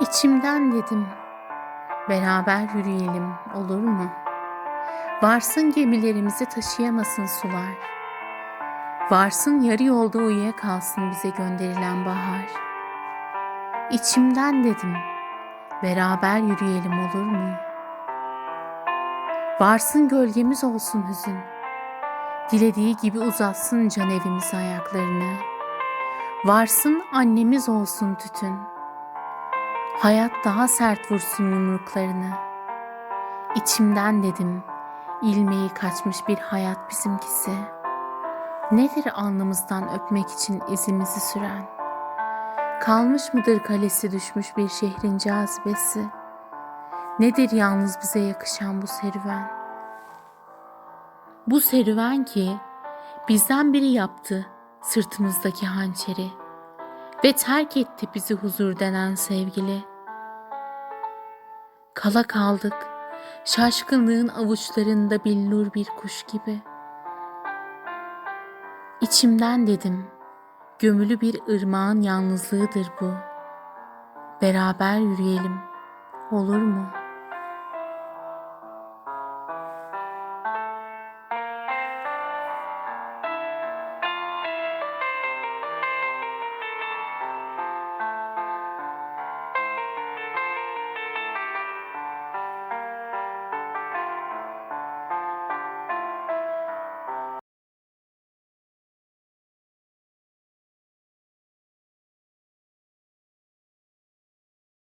İçimden dedim, beraber yürüyelim olur mu? Varsın gemilerimizi taşıyamasın sular. Varsın yarı yolda uyuyakalsın bize gönderilen bahar. İçimden dedim, beraber yürüyelim olur mu? Varsın gölgemiz olsun hüzün. Dilediği gibi uzatsın can evimize ayaklarını. Varsın annemiz olsun tütün. Hayat daha sert vursun yumruklarını. İçimden dedim, ilmeği kaçmış bir hayat bizimkisi. Nedir alnımızdan öpmek için izimizi süren? Kalmış mıdır kalesi düşmüş bir şehrin cazibesi? Nedir yalnız bize yakışan bu serüven? Bu serüven ki bizden biri yaptı sırtımızdaki hançeri ve terk etti bizi huzur denen sevgili. Kala kaldık şaşkınlığın avuçlarında billur bir kuş gibi. İçimden dedim, gömülü bir ırmağın yalnızlığıdır bu. Beraber yürüyelim, olur mu?''